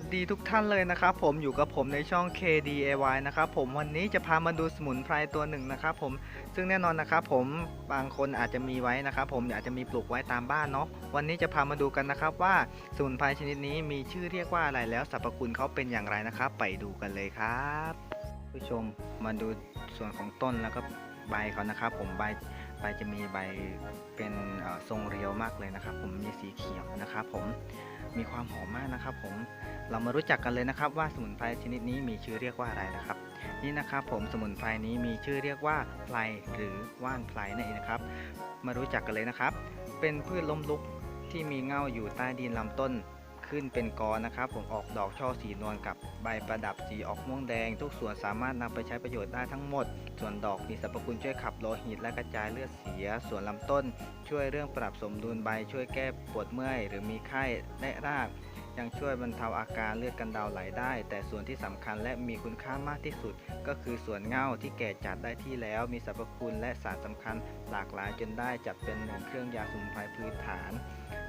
วัสดีทุกท่านเลยนะครับผมอยู่กับผมในช่อง KDAY นะครับผมวันนี้จะพามาดูสมุนไพรตัวหนึ่งนะครับผมซึ่งแน่นอนนะครับผมบางคนอาจจะมีไว้นะครับผมอาจจะมีปลูกไว้ตามบ้านเนาะวันนี้จะพามาดูกันนะครับว่าสมุนไพรชนิดนี้มีชื่อเรียกว่าอะไรแล้วสรรพคุณเขาเป็นอย่างไรนะครับ ไปดูกันเลยครับ ผู้ชมมาดูส่วนของต้นแล้วก็ใบเขานะครับผมใบ ใบจะมีใบเป็นทรงเรียวมากเลยนะครับ ผมมีสีเขียวนะครับ ผมมีความหอมมากนะครับ ผมเรามารู้จักกันเลยนะครับว่าสมุนไพรชนิดนี้มีชื่อเรียกว่าอะไรนะครับ นี่นะครับ ผมสมุนไพรนี้มีชื่อเรียกว่าไพรหรือว่านไพรนั่นเองนะครับ มารู้จักกันเลยนะครับ เป็นพืชล้มลุกที่มีเง่าอยู่ใต้ดินลำต้น ขึ้นเป็นกอนะครับ ผมออกดอกช่อสีนวลกับใบประดับสีออกม่วงแดง ทุกส่วนสามารถนำไปใช้ประโยชน์ได้ทั้งหมด ส่วนดอกมีสรรพคุณช่วยขับโลหิตและกระจายเลือดเสีย ส่วนลำต้น ช่วยเรื่องปรับสมดุลใบช่วยแก้ปวดเมื่อย หรือมีไข้และราก ยังช่วยบรรเทาอาการเลือดกันดาวไหลได้ แต่ส่วนที่สำคัญและมีคุณค่ามากที่สุด ก็คือส่วนเง่าที่แก่จัดได้ที่แล้วมีสรรพคุณและสารสำคัญหลากหลายจนได้จัดเป็นหนึ่งเครื่องยาสมุนไพรพื้นฐาน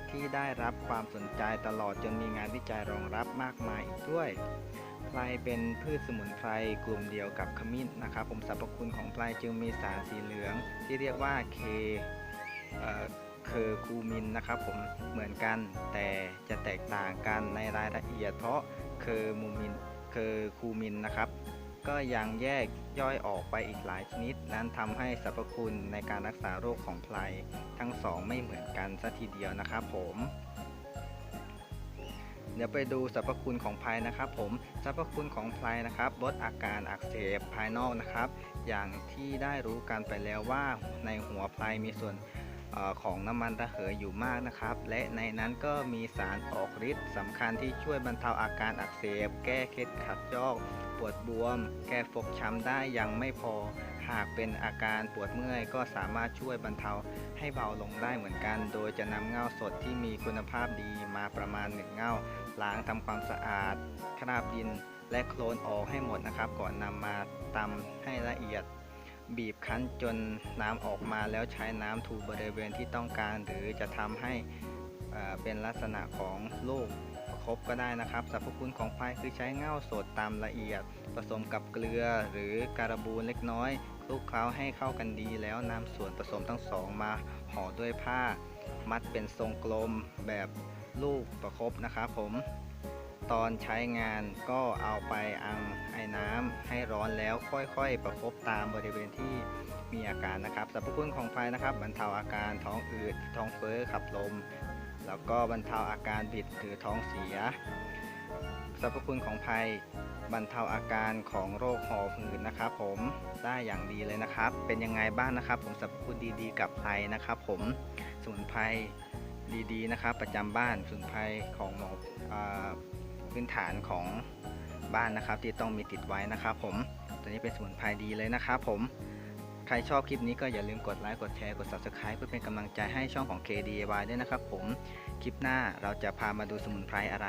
ที่ได้รับความสนใจตลอดจนมีงานวิจัยรองรับมากมายอีกด้วยไพรเป็นพืชสมุนไพรกลุ่มเดียวกับขมิ้นนะครับ ผมสรรพคุณของไพรจึงมีสารสีเหลืองที่เรียกว่าเคเคอร์คูมินนะครับผมเหมือนกันแต่จะแตกต่างกันในรายละเอียด เพราะเคอร์มูมินเคอร์คูมินนะครับ ก็ยังแยกย่อยออกไปอีกหลายชนิด นั้นทำให้สรรพคุณในการรักษาโรคของไพรทั้งสองไม่เหมือนกันสัทีเดียวนะครับผมเดี๋ยวไปดูสรรพคุณของไพรนะครับผมสรรพคุณของไพรนะครับลดอาการอักเสบภายนอกนะครับ อย่างที่ได้รู้กันไปแล้วว่าในหัวไพรมีส่วน ของน้ำมันระเหยอยู่มากนะครับ และในนั้นก็มีสารออกฤทธิ์สำคัญที่ช่วยบรรเทาอาการอักเสบ แก้เคล็ดขัดยอก ปวดบวม แก้ฟกช้ำได้ยังไม่พอ หากเป็นอาการปวดเมื่อย ก็สามารถช่วยบรรเทาให้เบาลงได้เหมือนกัน โดยจะนำเงาสดที่มีคุณภาพดีมาประมาณหนึ่งเงาล้างทำความสะอาด คราบดิน และโคลนออกให้หมดนะครับ ก่อนนำมาตำให้ละเอียด บีบคั้นจนน้ำออกมาแล้วใช้น้ำถูบริเวณที่ต้องการ หรือจะทำให้เป็นลักษณะของลูกครบก็ได้นะครับสรรพคุณของพายคือใช้เง่าสดตามละเอียด ผสมกับเกลือหรือการบูนเล็กน้อยคลุกเคล้าให้เข้ากันดีแล้วนำส่วนผสมทั้งสองมาห่อด้วยผ้า มัดเป็นทรงกลมแบบลูกประคบนะครับผม ตอนใช้งานก็เอาไปอังไอ้น้ำให้ร้อนแล้วค่อยๆ ประคบตามบริเวณที่มีอาการนะครับสรรพคุณของไฟนะครับบรรเทาอาการท้องอืดท้องเฟ้อขับลม แล้วก็บรรเทาอาการบิดหรือท้องเสียสรรพคุณของไพรบรรเทาอาการของโรคหอบหืดนะครับผมได้อย่างดีเลยนะครับ เป็นยังไงบ้างนะครับ ผมสรรพคุณดีๆ กับไพรนะครับ ผมสมุนไพรดีๆนะครับ ประจำบ้านสมุนไพรของหมออ พื้นฐานของบ้านนะครับ ที่ต้องมีติดไว้นะครับ ผมตัวนี้เป็นสมุนไพรดีเลยนะครับผมใครชอบคลิปนี้ก็อย่าลืมกดไลค์กดแชร์กด subscribe เพื่อเป็นกำลังใจให้ช่องของ KDY ด้วยนะครับ ผมคลิปหน้าเราจะพามาดูสมุนไพรอะไร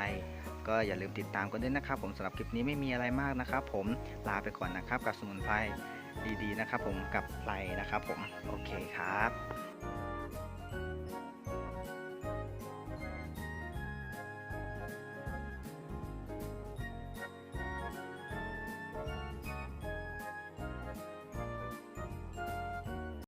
ก็อย่าลืมติดตามกันด้วยนะครับ ผมสำหรับคลิปนี้ไม่มีอะไรมากนะครับ ผมลาไปก่อนนะครับกับสมุนไพรดีๆนะครับ ผมกับไพรนะครับ ผมโอเคครับ